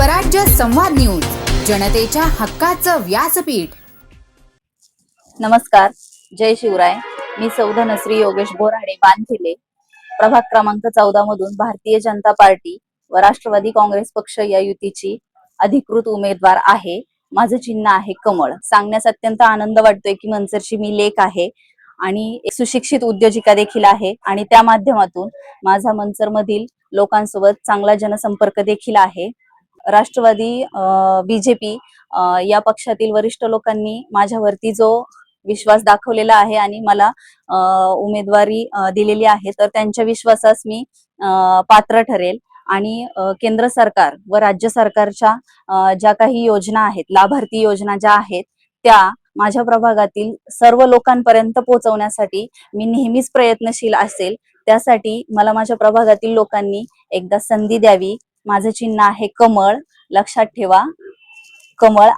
स्वराज्य संवाद न्यूज जनतेच्या हक्काचं व्यासपीठ. नमस्कार जय शिवराय. मी सौधनश्री योगेश बोराडे बांधिले प्रभाग क्रमांक चौदा मधून भारतीय जनता पार्टी व राष्ट्रवादी काँग्रेस पक्ष या युतीची अधिकृत उमेदवार आहे. माझं चिन्ह आहे कमळ. सांगण्यास अत्यंत आनंद वाटतोय की मनसरची मी लेख आहे आणि एक सुशिक्षित उद्योजिका देखील आहे आणि त्या माध्यमातून माझा मनसर मधील लोकांसोबत चांगला जनसंपर्क देखील आहे. राष्ट्रवादी बीजेपी या पक्षातील वरिष्ठ लोकांनी माझ्यावरती जो विश्वास दाखवलेला आहे आणि मला उमेदवारी दिलेली आहे तर त्यांच्या विश्वासास मी अ, पात्र ठरेल. आणि केंद्र सरकार व राज्य सरकारच्या ज्या काही योजना आहेत लाभार्थी योजना ज्या आहेत त्या माझ्या प्रभागातील सर्व लोकांपर्यंत पोहोचवण्यासाठी मी नेहमीच प्रयत्नशील असेल. त्यासाठी मला माझ्या प्रभागातील लोकांनी एकदा संधी द्यावी. माझं चिन्ह आहे कमळ. लक्षात ठेवा. कमळ